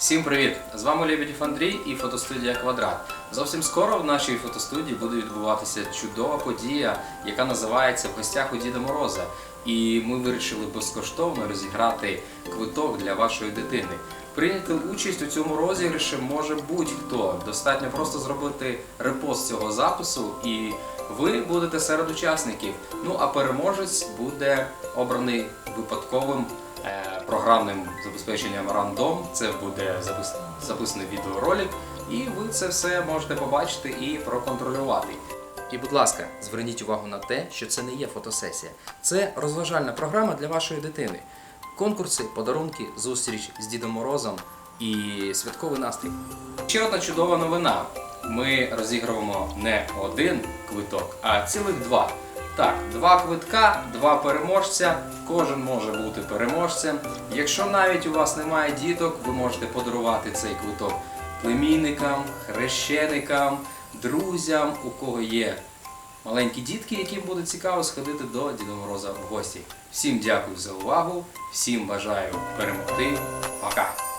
Всім привіт! З вами Лебедів Андрій і фотостудія Квадрат. Зовсім скоро в нашій фотостудії буде відбуватися чудова подія, яка називається В гостях у Діда Мороза. І ми вирішили безкоштовно розіграти квиток для вашої дитини. Прийняти участь у цьому розіграші може будь-хто. Достатньо просто зробити репост цього запису, і ви будете серед учасників. Ну а переможець буде обраний випадковим програмним забезпеченням рандом. Це буде записаний відеоролик, і ви це все можете побачити і проконтролювати. І, будь ласка, зверніть увагу на те, що це не є фотосесія. Це розважальна програма для вашої дитини. Конкурси, подарунки, зустріч з Дідом Морозом і святковий настрій. Ще одна чудова новина. Ми розігруємо не один квиток, а цілих два. Так, два квитка, два переможця. Кожен може бути переможцем. Якщо навіть у вас немає діток, ви можете подарувати цей квиток племінникам, хрещеникам, друзям, у кого є маленькі дітки, яким буде цікаво сходити до Діда Мороза в гості. Всім дякую за увагу, всім бажаю перемогти. Пока!